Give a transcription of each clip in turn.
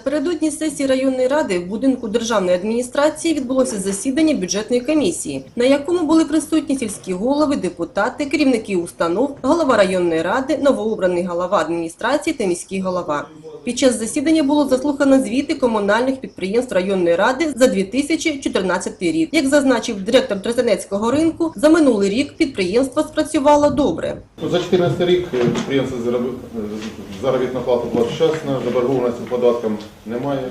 Напередодні сесії районної ради в будинку державної адміністрації відбулося засідання бюджетної комісії, на якому були присутні сільські голови, депутати, керівники установ, голова районної ради, новообраний голова адміністрації та міський голова. Під час засідання було заслухано звіти комунальних підприємств районної ради за 2014 рік. Як зазначив директор Тростянецького ринку, за минулий рік підприємство спрацювало добре. За 2014 рік підприємство е, заробітну плату платить заборгованості податкам немає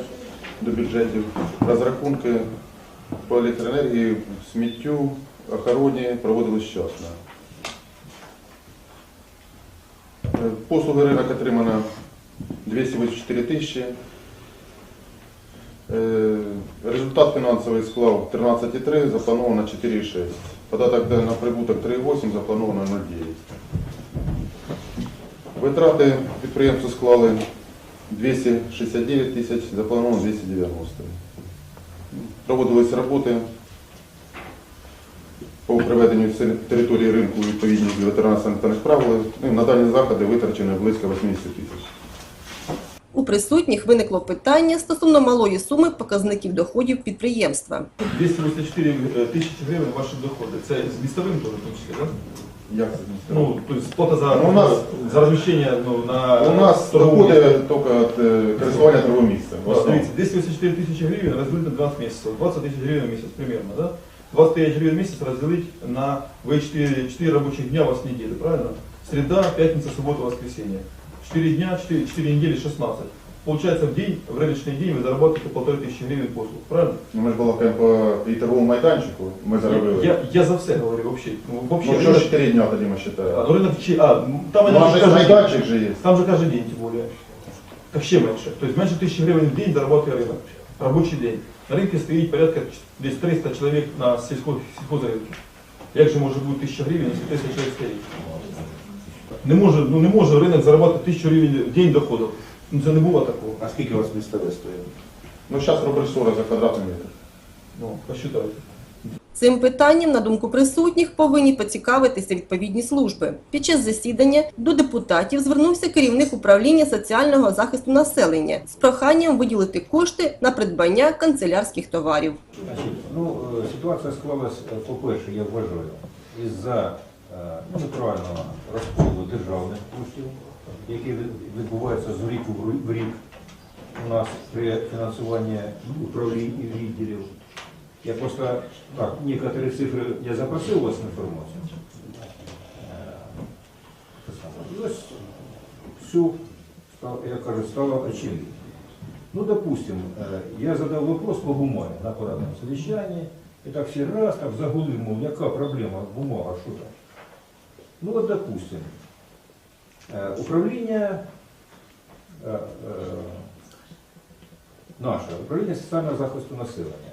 до бюджетів. Розрахунки по електроенергії, сміттю, охороні проводились вчасно. Е, Послуги ринок отримано 284 тисячі. Е, Результат фінансовий склав 13,3, заплановано 4,6. Податок на прибуток 3,8, заплановано 0,9. Витрати підприємства склали 269 тисяч, заплановано 290. Проводились роботи по приведенню території ринку відповідність до ветеринарно-санітарних правил. Ну, на дані заходи витрачено близько 80 тисяч. У присутніх виникло питання стосовно малої суми показників доходів підприємства. 284 тисячі гривень ваші доходи. Це з містовим теж, в тому числі, так? Як це змістити? Ну, тобто сплата за, Ну, у нас- за розміщення ну, на У нас торговлі. доходи тільки від е, користування торговим місцем. в Вот, основному. Смотрите, 284 тысячи гривен разделить на 12 месяцев. 20 тысяч гривен в месяц примерно, да? 20 тысяч гривен в месяц разделить на вы 4, 4 рабочих дня у вас в неделю, правильно? Среда, пятница, суббота, воскресенье. 4 дня, 4, 4 недели, 16. Получается в день, в рыночный день вы зарабатываете полторы тысячи гривен послуг, правильно? Ну, Ми ж балакаємо по і торговому майданчику, ми заробили. Я, я за все говорю вообще. Ну, вообще Ну, що ж 4 дня тоді ми а, вважаємо? ну, рынок, чи- а, ну, там, Ну, это а же же каждый день. майданчик же є. Там же каждый день, тем более. Так ще менше. То есть менше тысячи гривен в день зарабатывает рынок. Рабочий день. На рынке стоит порядка десь 300 человек на сільсько, сільхозринку. Як же може бути 1000 гривень, якщо 300 чоловік стоїть? Не може, ну не може ринок заробляти 1000 гривень в день доходу. Ну це не було такого. А скільки у вас місцеве стоїть? Ну, зараз рубль 40 за квадратний метр. Ну, посчитайте. Цим питанням, на думку присутніх, повинні поцікавитися відповідні служби. Під час засідання до депутатів звернувся керівник управління соціального захисту населення з проханням виділити кошти на придбання канцелярських товарів. Ну, е, ситуація склалась, е, по-перше, я вважаю, із-за е, ну, неправильного розподілу державних коштів, які від- відбуваються з ріку в рік у нас при фінансуванні управлінь і відділів. Я просто, так, некоторі цифри, я запросив у вас інформацію. Е. І всю, стало, я кажу, стало очевидно. Ну, допустим, э, я задал вопрос по бумаге на парадном совещании, и так все раз, так загулили, мол, яка проблема, бумага, що там. Ну, вот, допустим, э, управление э, э, наше, управління соціального захисту населення,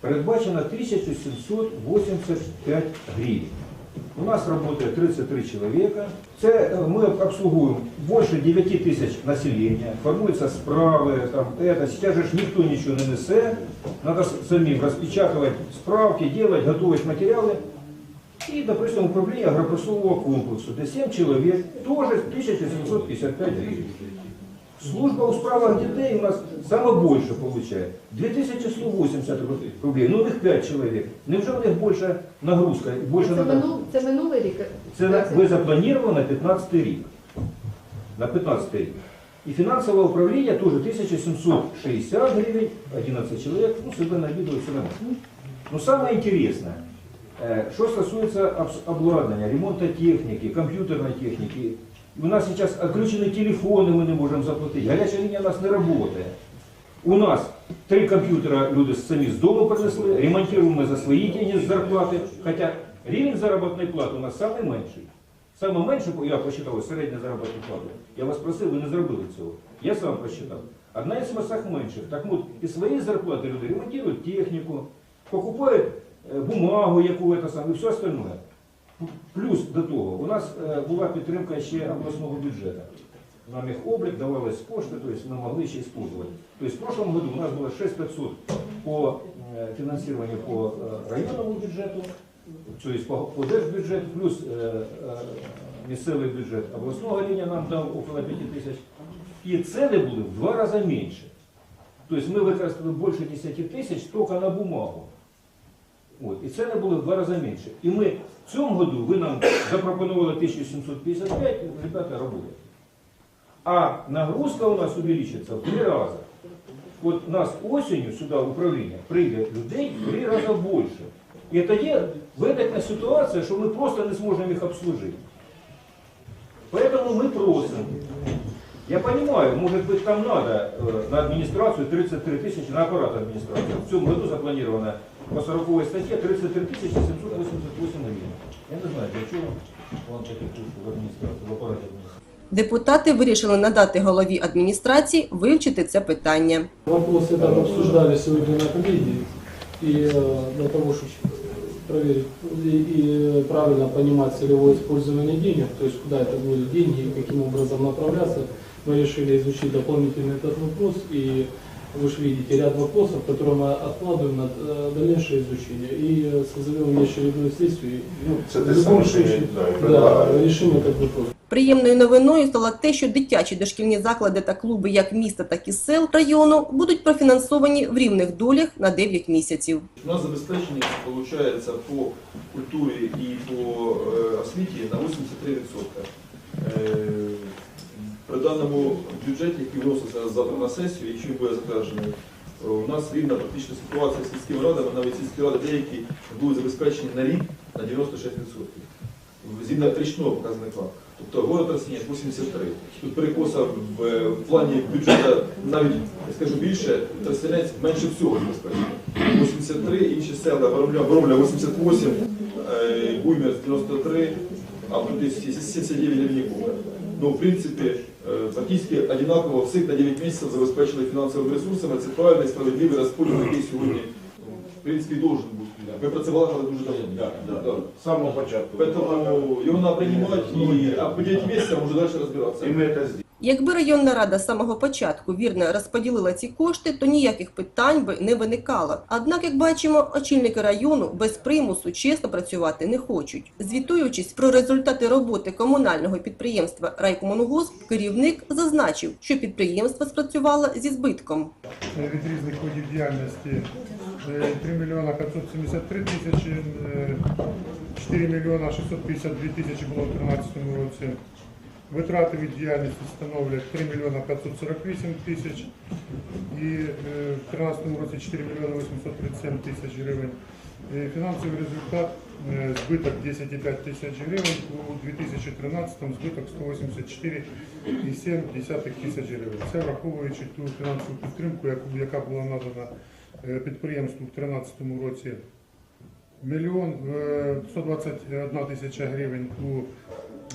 передбачено 1785 гривень. У нас работает 33 человека. Це е, ми обслуговуємо більше 9 тисяч населення, формуються справи, там, это. Сейчас же ж ніхто нічого не несе. Надо с- самим розпечатувати справки, делать, готовить матеріали. І, допустим, управління агропромислового комплексу, де 7 чоловік, теж 1755 гривень. Служба у справах дітей у нас саме більше получає. 2180 рублей. Ну, у них 5 чоловік. Невже у них більше нагрузка? Більше Це, надо- минул, це минулий рік. це на- ви запланировано на 15 рік. На 15 рік. І фінансове управління теж 1760 гривень, 11 чоловік, ну, себе навідують, все нормально. Ну, саме інтересне, е, що стосується обладнання, ремонту техніки, комп'ютерної техніки, у нас зараз відключені телефони, ми не можемо заплатити, гаряча лінія у нас не працює. У нас три комп'ютера люди самі з дому принесли, ремонтуємо ми за свої деньги з зарплати, хоча рівень заробітної плати у нас самий менший. Саме менше, я посчитав середню заробітну плату. Я вас просив, ви не зробили цього. Я сам посчитав. Одна із самих менших. Так от, із своєї зарплати люди ремонтують техніку, покупають бумагу, яку це саме, і все остальное. Плюс до того, у нас е, була підтримка ще обласного бюджету. Нам їх облік, давалось кошти, то есть мы могли ще использовать. То есть в прошлом году у нас было 6500 по э, финансированию по э, районному бюджету, то есть по, по держбюджету, плюс э, э, місцевий бюджет обласного рівня нам дав около 5 тисяч. І ціни були в два рази менше. То есть мы використали більше 10 тисяч тільки на бумагу. От. І це не було в два рази менше. І ми в цьому году ви нам запропонували 1755, ребята работают. А нагрузка у нас увеличится в три рази. От у нас осінню сюди в управління прийде людей в три рази більше. І тоді виникне ситуація, що ми просто не зможемо їх обслужити. Поэтому мы просим. Я понимаю, может быть там надо э, на администрацию 33 тысячи, на аппарат администрации. В цьому году запланировано по 40 статье 33 тысячи 788 гривен. Я не знаю, для чего вам таких коштів в адміністрації, в апараті адміністрації. Депутати вирішили надати голові адміністрації вивчити це питання. Вопрос этот обсуждали сегодня на коллегии, и э, для того, чтобы проверить и, и правильно понимать целевое использование денег, то есть куда это будут деньги и каким образом направляться, мы решили изучить дополнительно этот вопрос, и вы же видите ряд вопросов, которые мы откладываем на э, дальнейшее изучение, и э, созовем внеочередную сессию, и ну, Це те в любом саме, що случае я- да, я да, предлагаю. решим этот вопрос. Приємною новиною стало те, що дитячі дошкільні заклади та клуби як міста, так і сел району будуть профінансовані в рівних долях на 9 місяців. У нас забезпечення виходить по культурі і по е, освіті на 83%. Е, При даному бюджеті, який вноситься завтра на сесію, якщо буде затверджений, е, у нас рівна практична ситуація з сільськими радами, навіть сільські ради деякі будуть забезпечені на рік на 96%. Згідно річного показника. Тобто город Росіян 83. Тут перекоса в, е, плані бюджету навіть, я скажу більше, Тростянець менше всього забезпечений. 83, інші села, Воромля, Воромля 88, е, Буймер 93, а тут є 79 Лівнікова. Ну, в принципі, практически одинаково всіх на 9 місяців забезпечили фінансовими ресурсами. Це правильний, справедливий розподіл, який сьогодні, ну, в принципі, должен бути. Ми про це балакали дуже давно. Да. З самого початку. Поэтому его надо принимать, и, а по 9 месяцев уже дальше разбираться. І ми це зробимо. Якби районна рада з самого початку вірно розподілила ці кошти, то ніяких питань би не виникало. Однак, як бачимо, очільники району без примусу чесно працювати не хочуть. Звітуючись про результати роботи комунального підприємства Райкомунгосп, керівник зазначив, що підприємство спрацювало зі збитком. від різних видів діяльності е, 3 мільйона 573 тисячі, е, 4 мільйона 652 тисячі було в 2013 році. Витрати від діяльності становлять 3 мільйона 548 тисяч і е, в 2013 році 4 мільйона 837 тисяч гривень. Е, Фінансовий результат е, збиток 10,5 тисяч гривень, у 2013 збиток 184,7 тисяч гривень. Це враховуючи ту фінансову підтримку, яка була надана підприємству в 2013 році. Мільйон е, 121 тисяча гривень у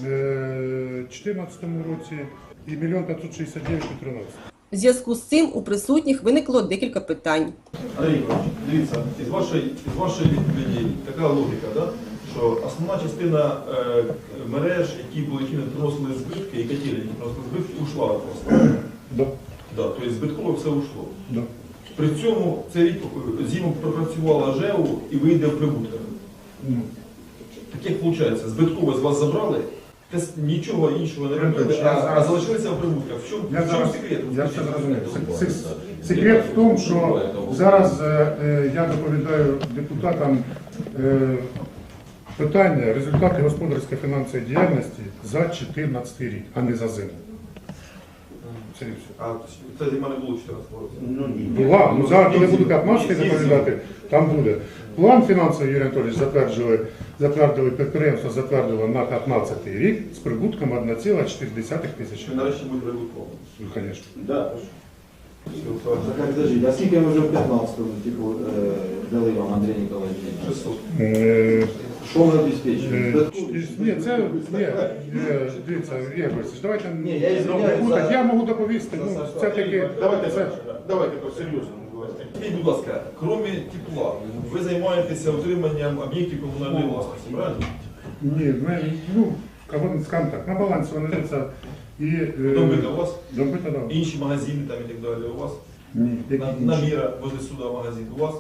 2014 році і мільйон 569 у 2013. В зв'язку з цим у присутніх виникло декілька питань. Андрій Ігорович, дивіться, із вашої, із вашої відповіді така логіка, да? що основна частина е, мереж, які були, які не приносили збитки, і котелі, які приносили збитки, ушла просто. Да. Да, тобто збитково все ушло. Да. При цьому цей рік зиму пропрацювала ЖЕУ і вийде в прибутках. Ну, Так як виходить, збитково з вас забрали, нічого іншого не робили, а, а залишилися в прибутках. В чому, Я в чому зараз, секрет? я все зрозумів. Сек- сек- Секрет в тому, що зараз е, е, я доповідаю депутатам е, питання, результати господарської фінансової діяльності за 2014 рік, а не за зиму. Це і все. А це зима не було 14 році. Ну ні. Була, ну зараз, коли буду 15 доповідати, там буде. План фінансовий Юрій Анатолійович затверджували, затвердили підприємство, затвердило на 15 рік з прибутком 1,4 тисячі. Нарешті буде прибутково? Ну, звісно. Да. Так, подождите, а скільки ви вже в 15-му типу, е, дали вам Андрій Ніколаєвич? 600. Е, Що ви обезпечили? Е, Ні, це ні, е, дивіться, Ігор Борисович, давайте Ні, я извиняюсь ну, я можу доповісти. Ну, це таки Давайте, це, давайте по-серйозному. Скажіть, будь ласка, крім тепла, ви займаєтеся утриманням об'єктів комунальної власності, правильно? ні, ми, ну, кого- скажімо так, на балансі вони лежаться. і е, Домбита у вас? Добита, да. Інші магазини там і так далі у вас? Ні, які На, інші? Наміра возле суда магазин у вас?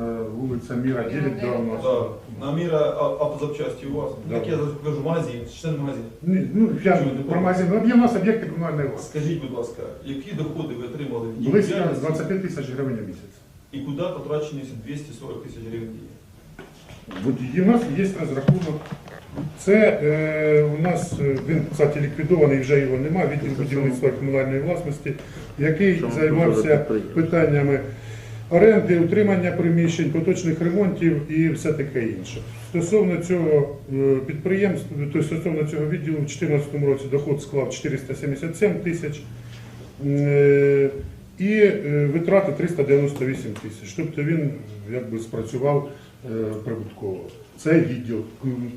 Е, Вулиця Міра 9 давно. Да. На мира, а, а по запчасти у вас? Да. Так я кажу, магазин, член магазин. Ні, Ну, я про магазин. Ну, є у нас об'єкти комунальної власності. Скажіть, будь ласка, які доходи ви отримали в Близько діяльності 25 тисяч гривень в місяць. і куди потрачені ці 240 тисяч гривень? От і в нас є розрахунок. Це е, у нас е, він, кстати, ліквідований, вже його нема, відділ будівництва комунальної власності, який займався питаннями оренди, утримання приміщень, поточних ремонтів і все таке інше. Стосовно цього е, підприємства, то стосовно цього відділу, в 2014 році доход склав 477 тисяч. Е, І е, витрати 398 тисяч. Тобто він якби спрацював прибутково. Це відділ.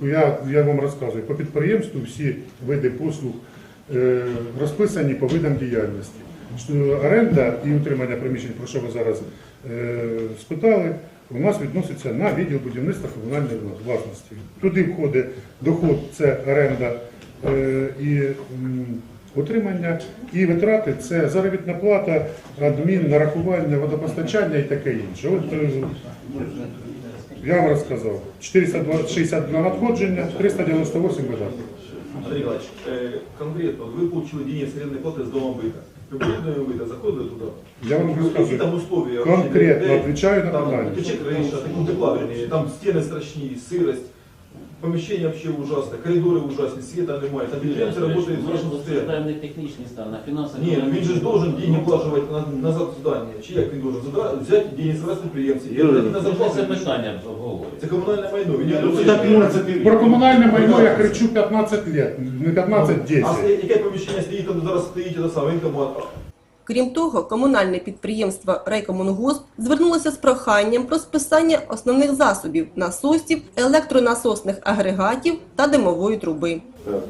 Я, я вам розказую, по підприємству всі види послуг розписані по видам діяльності. Що Оренда і утримання приміщень, про що ви зараз е, спитали, у нас відноситься на відділ будівництва комунальної власності. Туди входить доход, це оренда е, і утримання, і витрати це заробітна плата, адмін, нарахування, водопостачання і таке інше. От, е, я вам розказав. 462 надходження, 398 видатків. Андрій Іванович, е, конкретно, ви отримали деньги з плати з дома бита. Ви заходили туди? Я вам Які розказую. там условия? Конкретно відповідаю на Там тече криша, ну, тепла, вернее, там стіни страшні, сирость, поміщення вообще ужасне, коридори ужасні, світа немає, там підприємці працюють в страшному состоянии. не технічний стан, а фінансовий. Ні, ну він же ж должен деньги вкладувати на- назад в здання. Чи як він должен? Зада- Взяти деньги з вас підприємців і дати на зарплату. це питання обговорюється. Це комунальне майно. Він не Ну, должен- так можна Про комунальне майно я кричу 15 років, не 15, А 10. стоїть- яке поміщення стоїть, там зараз стоїть те саме, він кому Крім того, комунальне підприємство «Райкомунгосп» звернулося з проханням про списання основних засобів – насосів, електронасосних агрегатів та димової труби.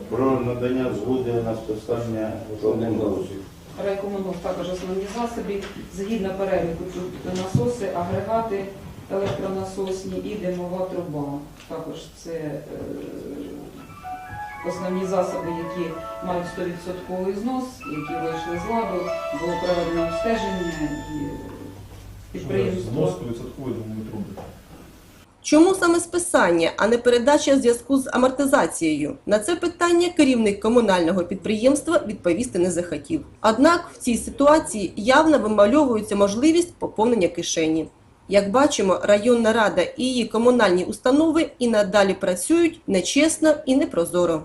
Про надання згоди на списання комунальних. Райкомунов також основні засоби. Згідно переліку тут насоси, агрегати електронасосні і димова труба. Також це е, основні засоби, які мають 100% знос, які вийшли з ладу, було проведено обстеження і підприємство. Зноску відсоткової думаю, труби. Чому саме списання, а не передача в зв'язку з амортизацією? На це питання керівник комунального підприємства відповісти не захотів. Однак в цій ситуації явно вимальовується можливість поповнення кишені. Як бачимо, районна рада і її комунальні установи і надалі працюють нечесно і непрозоро.